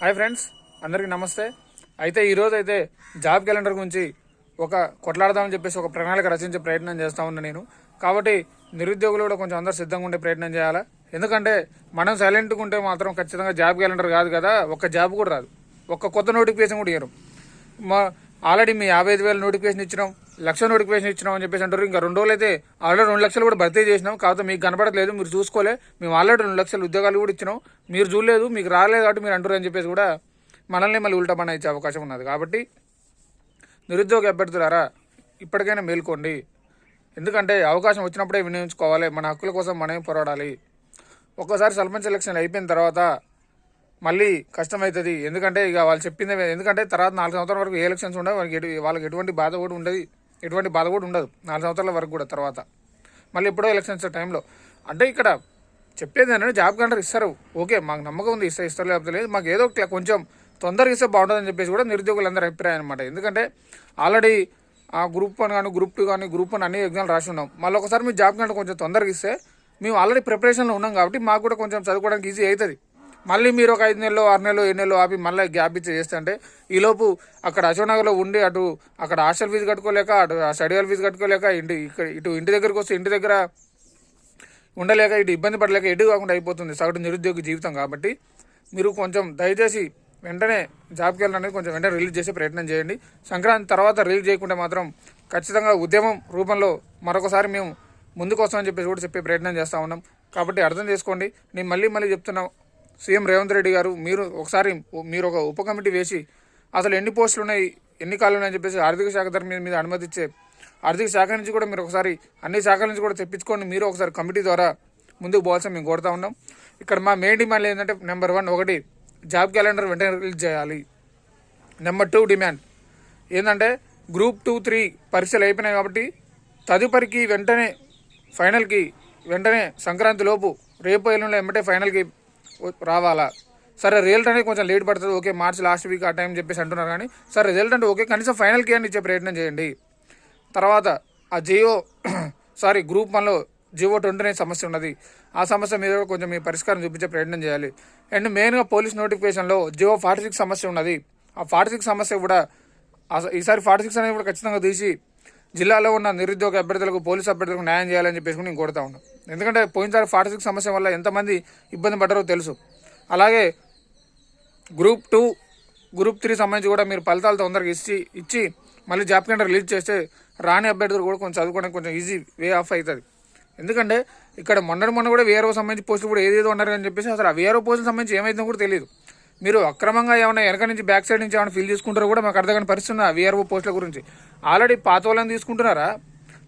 Hi friends అందరికీ నమస్తే. అయితే ఈరోజు అయితే జాబ్ క్యాలెండర్ గురించి ఒక కొట్లాడదామని చెప్పేసి ఒక ప్రణాళిక రచించే ప్రయత్నం చేస్తా ఉన్నా నేను. కాబట్టి నిరుద్యోగులు కూడా కొంచెం అందరు సిద్ధంగా ఉండే ప్రయత్నం చేయాలా? ఎందుకంటే మనం సైలెంట్గా ఉంటే మాత్రం ఖచ్చితంగా జాబ్ క్యాలెండర్ కాదు కదా ఒక్క జాబ్ కూడా రాదు. ఒక్క కొత్త నోటిఫికేషన్ కూడా ఇయ్యరు. మా ఆల్రెడీ మీ యాభై ఐదు వేల నోటిఫికేషన్ ఇచ్చినాం. లక్ష నోటిఫికేషన్ ఇచ్చినాం అని చెప్పేసి అంటారు. ఇంకా రెండు రోజులు అయితే ఆల్రెడీ రెండు లక్షలు కూడా భర్తీ చేసినాం. కాకపోతే మీకు కనపడట్లేదు మీరు చూసుకోలే. మేము ఆల్రెడీ రెండు లక్షల ఉద్యోగాలు కూడా ఇచ్చినాం. మీరు చూడలేదు మీకు రాలేదు కాబట్టి మీరు అంటారు అని చెప్పేసి కూడా మనల్ని మళ్ళీ ఉల్టా పని ఇచ్చే అవకాశం ఉన్నది. కాబట్టి నిరుద్యోగ అభ్యర్థులారా ఇప్పటికైనా మేల్కోండి. ఎందుకంటే అవకాశం వచ్చినప్పుడే వినియోగించుకోవాలి. మన హక్కుల కోసం మనమే పోరాడాలి. ఒక్కసారి సర్పంచ్ ఎలక్షన్ అయిపోయిన తర్వాత మళ్ళీ కష్టమవుతుంది ఎందుకంటే ఇక వాళ్ళు చెప్పింది ఎందుకంటే తర్వాత నాలుగు సంవత్సరాల వరకు ఏ ఎలక్షన్స్ ఉండవు. వాళ్ళకి వాళ్ళకి ఎటువంటి బాధ కూడా ఉండదు. ఎటువంటి బాధ కూడా ఉండదు. నాలుగు సంవత్సరాల వరకు కూడా తర్వాత. మళ్ళీ ఎప్పుడో ఎలక్షన్స్ టైంలో. అంటే ఇక్కడ చెప్పేది ఏంటంటే జాబ్ కంటర్ ఇస్తారు. ఓకే మాకు నమ్మకం ఉంది ఇస్తే ఇస్తారు లేకపోతే లేదు. మాకు ఏదో కొంచెం తొందరగా ఇస్తే బాగుంటుందని చెప్పేసి కూడా నిరుద్యోగులందరూ అభిప్రాయం అనమాట ఎందుకంటే ఆల్రెడీ ఆ గ్రూప్ వన్ కానీ గ్రూప్ టూ కానీ గ్రూప్ వన్ అన్ని ఎగ్జామ్లు రాసి ఉన్నాం. మళ్ళీ ఒకసారి మీ జాబ్ కంటే కొంచెం తొందరగా ఇస్తే మేము ఆల్రెడీ ప్రిపరేషన్లో ఉన్నాం కాబట్టి మాకు కూడా కొంచెం చదువుకోవడానికి ఈజీ అవుతుంది. మళ్ళీ మీరు ఒక ఐదు నెలలు ఆరు నెలలు ఏడు నెలలు ఆపి మళ్ళీ గ్యాప్ ఇచ్చి చేస్తే అంటే ఈలోపు అక్కడ అశోక్నగర్లో ఉండి అటు అక్కడ హాస్టల్ ఫీజు కట్టుకోలేక అటు స్టడీ హాల్ ఫీజు కట్టుకోలేక ఇంటి ఇక్కడ ఇటు ఇంటి దగ్గరకు వస్తే ఇంటి దగ్గర ఉండలేక ఇటు ఇబ్బంది పడలేక ఎటు కాకుండా అయిపోతుంది. సగటు నిరుద్యోగి జీవితం కాబట్టి మీరు కొంచెం దయచేసి వెంటనే జాబ్కి వెళ్ళడానికి కొంచెం వెంటనే రిలీజ్ చేసే ప్రయత్నం చేయండి. సంక్రాంతి తర్వాత రిలీజ్ చేయకుంటే మాత్రం ఖచ్చితంగా ఉద్యమం రూపంలో మరొకసారి మేము ముందుకు వస్తామని చెప్పేసి కూడా చెప్పే ప్రయత్నం చేస్తూ ఉన్నాం. కాబట్టి అర్థం చేసుకోండి. నేను మళ్ళీ మళ్ళీ చెప్తున్నా సీఎం రేవంత్ రెడ్డి గారు మీరు ఒకసారి మీరు ఒక ఉప కమిటీ వేసి అసలు ఎన్ని పోస్టులు ఉన్నాయి ఎన్ని కాలు ఉన్నాయని చెప్పేసి ఆర్థిక శాఖ ధర మీద మీద ఆర్థిక శాఖ నుంచి కూడా మీరు ఒకసారి అన్ని శాఖల నుంచి కూడా తెప్పించుకొని మీరు ఒకసారి కమిటీ ద్వారా ముందుకు పోవాల్సిన మేము కోరుతా ఉన్నాం. ఇక్కడ మా మెయిన్ డిమాండ్ ఏంటంటే నెంబర్ వన్ ఒకటి జాబ్ క్యాలెండర్ వెంటనే రిలీజ్ చేయాలి. నెంబర్ టూ డిమాండ్ ఏంటంటే గ్రూప్ టూ త్రీ పరీక్షలు అయిపోయినాయి కాబట్టి తదుపరికి వెంటనే ఫైనల్కి వెంటనే సంక్రాంతి లోపు రేపు ఎల్లుండి వెంబటే ఫైనల్కి రావాలా? సరే రిజల్ట్ అనేది కొంచెం లేట్ పడుతుంది. ఓకే మార్చ్ లాస్ట్ వీక్ ఆ టైం చెప్పేసి అంటున్నారు కానీ సరే రిజల్ట్ అంటే ఓకే కనీసం ఫైనల్కి అని ఇచ్చే ప్రయత్నం చేయండి. తర్వాత ఆ జియో సారీ గ్రూప్ వన్లో జియో ట్వంటీ నైన్ సమస్య ఉన్నది. ఆ సమస్య మీద కొంచెం మీ పరిష్కారం చూపించే ప్రయత్నం చేయాలి. అండ్ మెయిన్గా పోలీస్ నోటిఫికేషన్లో జియో ఫార్టీ సిక్స్ సమస్య ఉన్నది. ఆ ఫార్టీ సిక్స్ సమస్య కూడా ఈసారి ఫార్టీ సిక్స్ అనేది కూడా ఖచ్చితంగా తీసి జిల్లాలో ఉన్న నిరుద్యోగ అభ్యర్థులకు పోలీసు అభ్యర్థులకు న్యాయం చేయాలని చెప్పేసి నేను కోరుతా ఉన్నాను. ఎందుకంటే పోయినసారి ఫార్టీ సిక్స్ సమస్య వల్ల ఎంతమంది ఇబ్బంది పడ్డారో తెలుసు. అలాగే గ్రూప్ టూ గ్రూప్ త్రీ సంబంధించి కూడా మీరు ఫలితాలు తొందరగా ఇచ్చి ఇచ్చి మళ్ళీ జాబ్ క్యాలెండర్ రిలీజ్ చేస్తే రాని అభ్యర్థులు కూడా కొంచెం చదువుకోవడానికి కొంచెం ఈజీ వే ఆఫ్ అవుతుంది. ఎందుకంటే ఇక్కడ మొన్న మొన్న కూడా వేరే సంబంధించి పోస్టులు కూడా ఏదేదో ఉన్నారు అని చెప్పేసి అసలు ఆ వేరే పోస్టులకు సంబంధించి ఏమైందో కూడా తెలియదు. మీరు అక్రమంగా ఏమైనా వెనక నుంచి బ్యాక్ సైడ్ నుంచి ఏమైనా ఫిల్ చేసుకుంటారో కూడా మాకు అర్థం కాని పరిస్థితి ఉంది ఆ పోస్టుల గురించి. ఆల్రెడీ పాత వాళ్ళని తీసుకుంటున్నారా?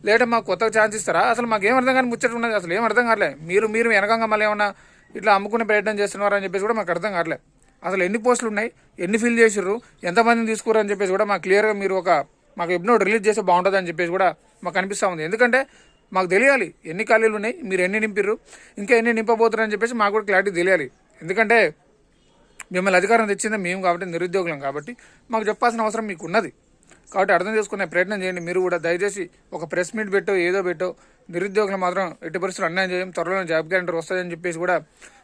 లేదా మాకు కొత్తగా ఛాన్స్ ఇస్తారా? అసలు మాకు ఏం అర్థం కానీ ముచ్చట ఉన్నది. అసలు ఏం అర్థం కావట్లే. మీరు మీరు వెనకంగా మళ్ళీ ఏమన్నా ఇట్లా అమ్ముకునే ప్రయత్నం చేస్తున్నారా అని చెప్పేసి కూడా మాకు అర్థం కావట్లేదు అసలు ఎన్ని పోస్టులు ఉన్నాయి? ఎన్ని ఫిల్ చేసిర్రు? ఎంతమందిని తీసుకురు అని చెప్పేసి కూడా మాకు క్లియర్గా మీరు ఒక మాకు ఎప్పుడో రిలీజ్ చేస్తే బాగుంటుంది అని చెప్పేసి కూడా మాకు అనిపిస్తూ ఉంది. ఎందుకంటే మాకు తెలియాలి ఎన్ని ఖాళీలు ఉన్నాయి మీరు ఎన్ని నింపిర్రు ఇంకా ఎన్ని నింపబోతున్నారు అని చెప్పేసి మాకు కూడా క్లారిటీ తెలియాలి. ఎందుకంటే మిమ్మల్ని అధికారం తెచ్చిందే మేము కాబట్టి నిరుద్యోగులం కాబట్టి మాకు చెప్పాల్సిన అవసరం మీకు ఉన్నది కాబట్టి అర్థం చేసుకునే ప్రయత్నం చేయండి. మీరు కూడా దయచేసి ఒక ప్రెస్ మీట్ పెట్టో ఏదో పెట్టో నిరుద్యోగులు మాత్రం ఎట్టి పరిస్థితులు అన్యాయం చేయం త్వరలో జాబ్ క్యాలెండర్ వస్తుందని చెప్పేసి కూడా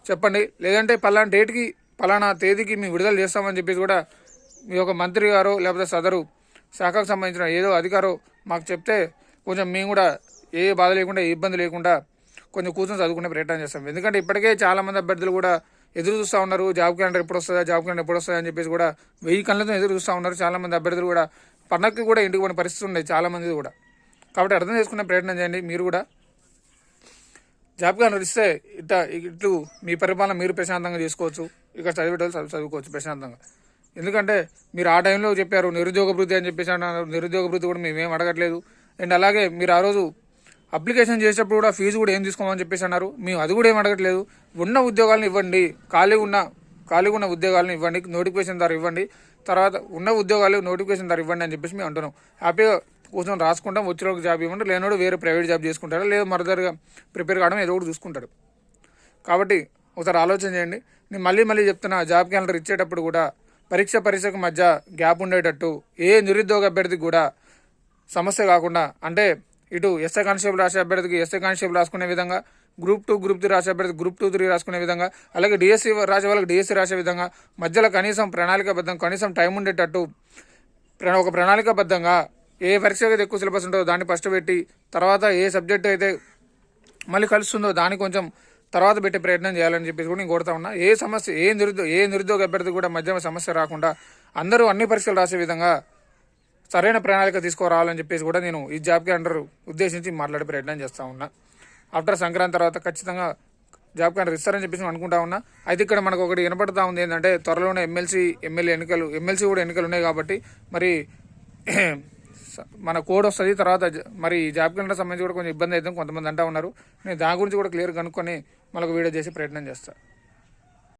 చెప్పండి. లేదంటే పలానా డేట్కి పలానా తేదీకి మేము విడుదల చేస్తామని చెప్పేసి కూడా మీ యొక్క మంత్రి గారు లేకపోతే సదరు శాఖకు సంబంధించిన ఏదో అధికారో మాకు చెప్తే కొంచెం మేము కూడా ఏ బాధ లేకుండా ఏ ఇబ్బంది లేకుండా కొంచెం కూర్చొని చదువుకునే ప్రయత్నం చేస్తాం. ఎందుకంటే ఇప్పటికే చాలామంది అభ్యర్థులు కూడా ఎదురు చూస్తూ ఉన్నారు. జాబ్ క్యాలెండర్ ఎప్పుడు వస్తుందా జాబ్ క్యాలెండర్ ఎప్పుడు వస్తుందా అని చెప్పేసి కూడా వెయ్యి కళ్ళతో ఎదురు చూస్తూ ఉన్నారు. చాలామంది అభ్యర్థులు కూడా పండగకి కూడా ఇంటికి పోయిన పరిస్థితి ఉన్నాయి చాలామంది కూడా. కాబట్టి అర్థం చేసుకునే ప్రయత్నం చేయండి. మీరు కూడా జాబ్ క్యాలెండర్ ఇస్తే ఇట్ట ఇట్లు మీ పరిపాలన మీరు ప్రశాంతంగా చేసుకోవచ్చు. ఇక చదివేటోళ్ళు చదువు చదువుకోవచ్చు ప్రశాంతంగా. ఎందుకంటే మీరు ఆ టైంలో చెప్పారు నిరుద్యోగ వృద్ధి అని చెప్పేసి అన్నారు. నిరుద్యోగ వృద్ధి కూడా మేమేం అడగట్లేదు. అండ్ అలాగే మీరు ఆ రోజు అప్లికేషన్ చేసేటప్పుడు కూడా ఫీజు కూడా ఏం తీసుకోమని చెప్పేసి అన్నారు. మేము అది కూడా ఏం అడగట్లేదు. ఉన్న ఉద్యోగాలను ఇవ్వండి. ఖాళీ ఉన్న ఖాళీగా ఉన్న ఉద్యోగాలను ఇవ్వండి. నోటిఫికేషన్ ద్వారా ఇవ్వండి. తర్వాత ఉన్న ఉద్యోగాలు నోటిఫికేషన్ ద్వారా ఇవ్వండి అని చెప్పేసి మేము అంటున్నాం. హ్యాపీగా కూర్చొని రాసుకుంటాం. వచ్చిన జాబ్ ఇవ్వండి లేనోడు వేరే ప్రైవేట్ జాబ్ చేసుకుంటారా లేదా మరదరుగా ప్రిపేర్ కావడం ఏదో ఒకటి చూసుకుంటాడు. కాబట్టి ఒకసారి ఆలోచన చేయండి. నేను మళ్ళీ మళ్ళీ చెప్తున్నా జాబ్ క్యాలెండర్ ఇచ్చేటప్పుడు కూడా పరీక్ష పరీక్షకు మధ్య గ్యాప్ ఉండేటట్టు ఏ నిరుద్యోగ అభ్యర్థికి కూడా సమస్య కాకుండా అంటే ఇటు ఎస్ఐ కానిస్టేబుల్ రాసే అభ్యర్థికి ఎస్ఐ కానిస్టేబుల్ రాసుకునే విధంగా గ్రూప్ టూ గ్రూప్ త్రీ రాసే అభ్యర్థి గ్రూప్ టూ త్రీ రాసుకునే విధంగా అలాగే డిఎస్సి రాసే వాళ్ళకి డిఎస్సి రాసే విధంగా మధ్యలో కనీసం ప్రణాళికాబద్ధం కనీసం టైం ఉండేటట్టు ఒక ప్రణాళికాబద్ధంగా ఏ పరీక్ష అయితే ఎక్కువ సిలబస్ ఉంటుందో దాన్ని ఫస్ట్ పెట్టి తర్వాత ఏ సబ్జెక్ట్ అయితే మళ్ళీ కలుస్తుందో దాన్ని కొంచెం తర్వాత పెట్టే ప్రయత్నం చేయాలని చెప్పేసి కూడా నేను కోరుతా ఉన్నా. ఏ సమస్య ఏ నిరుద్యోగ ఏ నిరుద్యోగ అభ్యర్థి కూడా మధ్య సమస్య రాకుండా అందరూ అన్ని పరీక్షలు రాసే విధంగా సరైన ప్రణాళిక తీసుకురావాలని చెప్పేసి కూడా నేను ఈ జాబ్ క్యాలెండర్ ఉద్దేశించి మాట్లాడే ప్రయత్నం చేస్తా ఉన్నా. ఆఫ్టర్ సంక్రాంతి తర్వాత ఖచ్చితంగా జాబ్ క్యాలెండర్ ఇస్తారని చెప్పేసి అనుకుంటా ఉన్నా. అయితే ఇక్కడ మనకు ఒకటి వినపడతా ఉంది ఏంటంటే త్వరలోనే ఎమ్మెల్సీ ఎమ్మెల్యే ఎన్నికలు ఎమ్మెల్సీ కూడా ఎన్నికలు ఉన్నాయి కాబట్టి మరి స- మన కోడ్ వస్తుంది తర్వాత మరి ఈ జాబ్ క్యాలెండర్ సంబంధించి కూడా కొంచెం ఇబ్బంది అవుతుంది కొంతమంది అంటా ఉన్నారు. నేను దాని గురించి కూడా క్లియర్ కనుక్కొని మనకు వీడియో చేసే ప్రయత్నం చేస్తాను